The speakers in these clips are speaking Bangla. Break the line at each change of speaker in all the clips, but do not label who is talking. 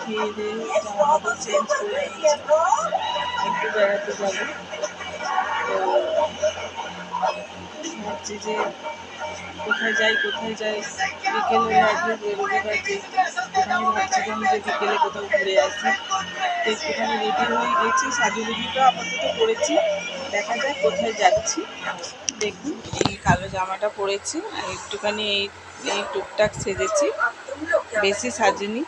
খেয়ে জামা চেঞ্জ করে একটু তো ভাবছি যে কোথায় যাই কোথায় যাই বিকেল হলে আজকে রবিবার যে আমি যে বিকেলে কোথাও ঘুরে আসি তো একটুখানি রেডি হয়ে গেছি সাজুগুজিটা আপাতত করেছি দেখা যাক কোথায় যাচ্ছি দেখুন এই কালো জামাটা পরেছি একটুখানি এই এই টুকটাক সেজেছি। বেশি সাজিনি।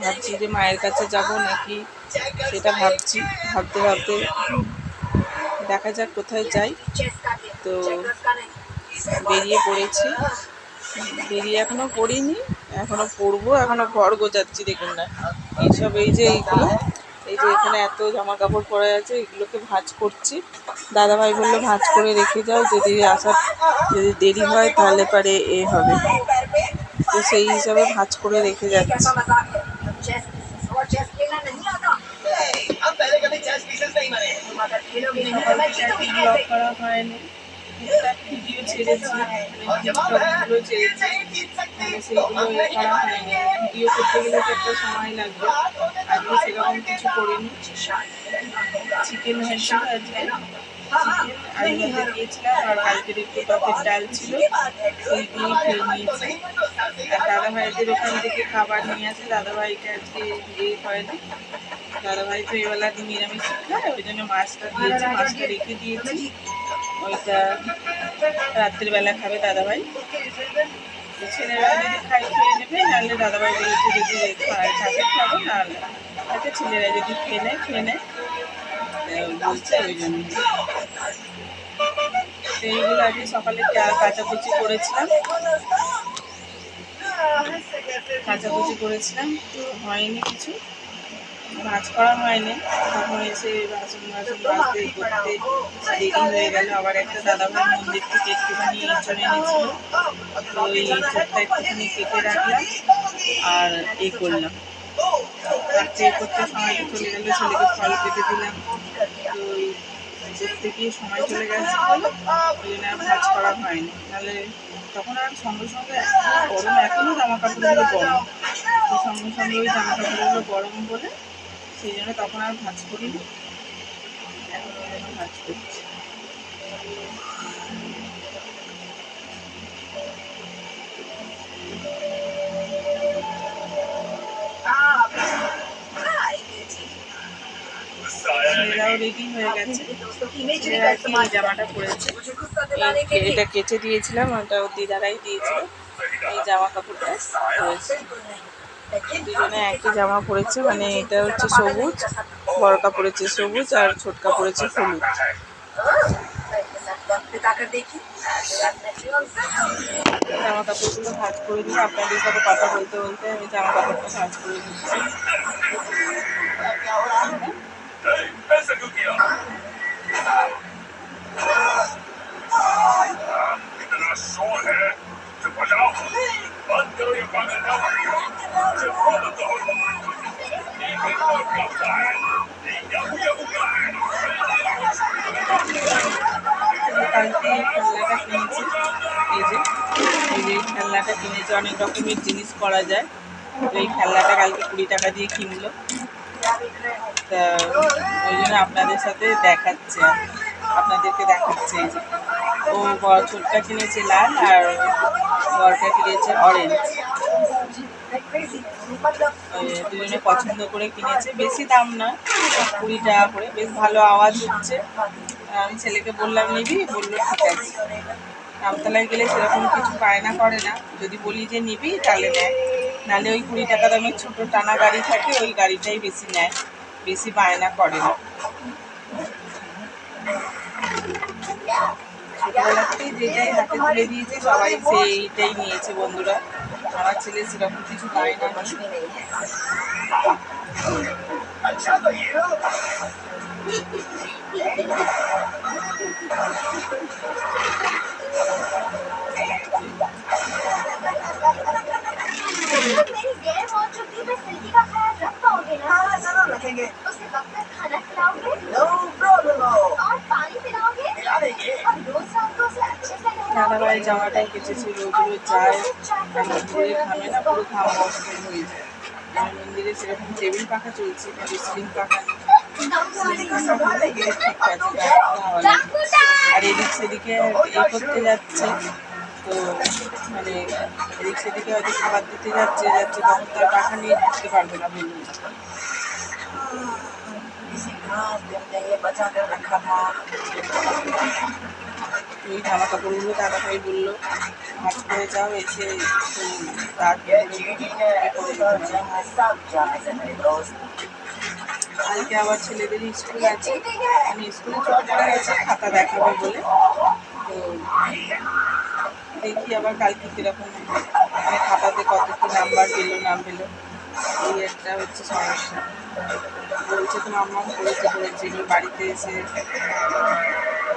ভাবছি যে মায়ের কাছে যাব নাকি সেটা ভাবছি। ভাবতে ভাবতে দেখা যাক কোথায় যাই। তো বেরিয়ে পড়েছি। বেরিয়ে এখনও পড়িনি, এখনও পরবো এখনও ঘর গোজাচ্ছি দেখুন না। এইসব এই যে এইগুলো, এই যে এখানে এত জামা কাপড় পরে আছে, এগুলোকে ভাঁজ করছি। দাদাভাই বলল, ভাঁজ করে রেখে যাও, যদি আসার, যদি দেরি হয় তাহলে পারে এ হবে। তো সেই হিসাবে ভাঁজ করে রেখে যাচ্ছি। করতে সময় লাগবে সেরকম কিছু করিনি চিকেন হয়েছিল আজকে। চিকেন আলু আর কালকের একটু টকের ডাল ছিল। দিয়ে খেয়ে নিয়েছি। আর দাদা ভাইদের ওখান থেকে খাবার নিয়ে আসে। দাদা ভাইকে আজকে ইয়ে হয়নি। দাদা ভাই তো এবেলা নিরামিষ খায়, ওই জন্য মাছটা দিয়েছি। মাছটা রেখে দিয়েছি। ওইটা রাত্রির বেলা খাবে দাদা ভাই তো ছেলেরা যদি খাই, খেয়ে নেবে। নাহলে দাদা ভাই বলেছে যদি খায় থাকে খাব নাহলে তাকে ছেলেরা যদি খেয়ে নেয় খেয়ে নেয়। বলছে ওই জন্য। তো এইগুলো আজকে সকালে কাচাকুচি করেছিলাম। কাচাকুচি করেছিলাম হয়নি কিছু। ভাজ করা হয়নি। তখন এসে বাসন বাসন মাজতে করতে দেরি হয়ে গেল। আবার একটা দাদাভাই মন্দির থেকে একটুখানি চলে এনেছিল। তো ওই চোখটা একটুখানি কেটে রাখলাম আর এ করলাম। রাত্রে করতে সময় চলে গেলো, ছেলেকে ফল কেটে দিলাম। তো দেখতে গিয়ে সময় চলে গেছে। ওই জন্য আর কাজ করা হয়নি। নাহলে তখন আর সঙ্গে সঙ্গে গরম এখনও জামা কাপড়গুলো গরম। তো সঙ্গে সঙ্গে ওই জামা কাপড়গুলো গরম বলে সেই জন্য তখন আর ভাজ করিনি। এখন ভাজ করছি ছেলেরাও রেডি হয়ে গেছে। জামাটা পরেছে। এটা কেটে দিয়েছিলাম ওটা ওর দিদারাই দিয়েছিল। এই জামা কাপড়টা পরেছে। দুজনে একই জামা পরেছে মানে এটা হচ্ছে সবুজ বড়কা পরেছে সবুজ আর ছোটকা পরেছে হলুদ। জামা কাপড়গুলো ভাজ করে দিয়ে আপনাদের সাথে কথা বলতে বলতে আমি জামা কাপড়টা ভাজ করে দিচ্ছি কালকে খেলনাটা কিনেছি এই খেলনাটা কিনেছে, অনেক রকমের জিনিস করা যায়। তো এই খেলনাটা কালকে কুড়ি টাকা দিয়ে কিনলো। তা ওই জন্য আপনাদের সাথে দেখাচ্ছে, আপনাদেরকে দেখাচ্ছে এই যে। ও ছোটটা কিনেছে লাল আর বড়টা কিনেছে অরেঞ্জ দুজনে পছন্দ করে কিনেছে। বেশি দাম না, কুড়ি টাকা করে। বেশ ভালো আওয়াজ হচ্ছে। আমি ছেলেকে বললাম, নিবি? বলল, ঠিক আছে। আমতলায় গেলে সেরকম কিছু বায়না করে না। যদি বলি যে, নিবি? তাহলে নেয়। নাহলে ওই কুড়ি টাকা দামের ছোটো টানা গাড়ি থাকে, ওই গাড়িটাই বেশি নেয়। বেশি বায়না করে না ছোটোবেলা থেকেই যেটাই হাতে তুলে দিয়েছে, সবাই সেইটাই নিয়েছে বন্ধুরা। আমার ছেলে সেরকম কিছু বায়না নেই দাদাভাই জামাটাই কেটেছে রোজ রোজ যায় আর মন্দিরে ঘামে না পুরো ঘাম অবস্থা হয়ে যায় আর মন্দিরে সেরকম টেবিল পাখা চলছে কিন্তু সিলিং পাখা নেই সিলিং পাখা হলে গিয়ে ঠিক আছে হাওয়া লাগে। আর এদিক সেদিকে এ করতে যাচ্ছে তো মানে এদিক সেদিকে হয়তো খাবার দিতে যাচ্ছে যাচ্ছে তখন তার পাখা নিয়ে ঢুকতে পারবে না বলুন
इसी घास पे हमने ये बचा कर रखा था
এই জামা কাপড়গুলো দাদা ভাই বলল। আমার করে যাও এসে কালকে আমার ছেলেদের স্কুল আছে। আমি স্কুলে চলে খাতা দেখাবে বলে। তো দেখি আবার কালকে কীরকম মানে খাতাতে কত কী নাম্বার পেল, না পেল। এই একটা হচ্ছে সমস্যা। বলছে তো মাম্মা করেছে করেছে বাড়িতে এসে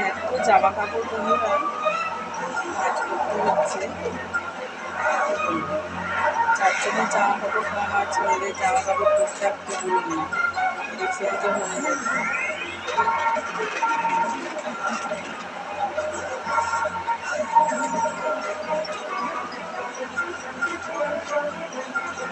এত জামা কাপড় বন্ধুরা করতে হচ্ছে। চারজনের জামা কাপড় কম আছে ওদের জামা কাপড় তো বলুন না এদিক সেদিকে হয়ে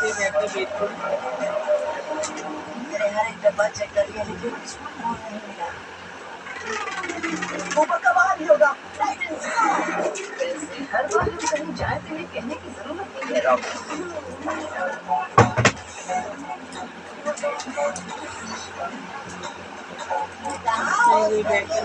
से बैठे
बिल्कुल हर एक डब्बा चेक कर लिया लेकिन उसमें नहीं मिला। ऊपर का बाहर ही होगा। हर बार हम कहीं जाए तो ये कहने की ज़रूरत नहीं है। ये बैठकर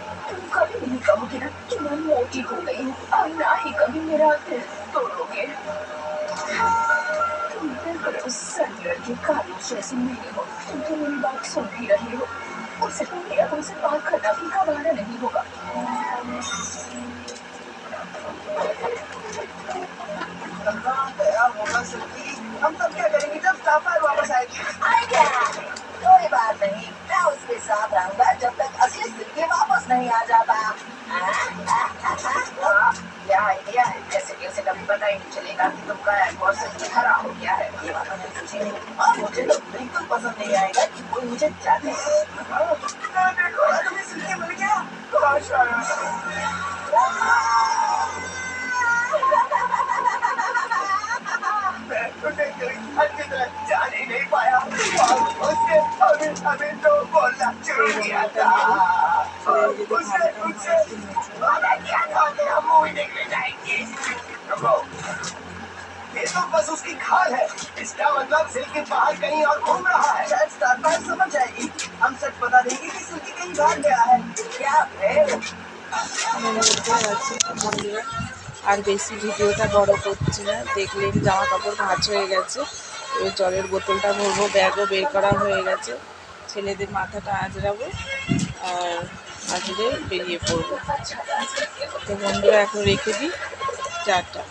कभी कहोगे ना कि मैं मोटी हो गई और ना ही कभी मेरा दिल तोड़ोगे। उस सर लड़की काली जैसी नहीं हो। तुम तो मेरी बात सुन भी रहे हो। उसे तो मेरा तुमसे बात करना भी गवारा नहीं होगा। चलेगा कि तुमका एयरपोर्ट से हरा हो गया है ये बात मैंने सोची नहीं और मुझे तो बिल्कुल पसंद नहीं आएगा कि कोई मुझे जाने देखो तुम्हें सिक्के मिल गया मैं तुम्हें कहीं अच्छी तरह जान ही नहीं पाया और उसने अभी अभी तो बोलना शुरू किया था उसने मुझसे वादा किया था कि हम मूवी देखने जाएंगे रुको
ये तो बस उसकी खाल है इसका मतलब सिल्की बाहर कहीं और घूम रहा है
शायद स्टार पार्क समझ जाएगी हम सच बता देंगे कि सिल्की कहीं बाहर गया है क्या है
আমি মধ্যে আছি বন্ধুরা আর বেশি ভিডিওটা বড় করছি না দেখলেন জামা কাপড় ভাঁজ হয়ে গেছে এবার জলের বোতলটা ভরবো ব্যাগও বের করা হয়ে গেছে ছেলেদের মাথাটা আজরাবো আর আজরে বেরিয়ে পড়বো তো বন্ধুরা এখন রেখে দিই চারটা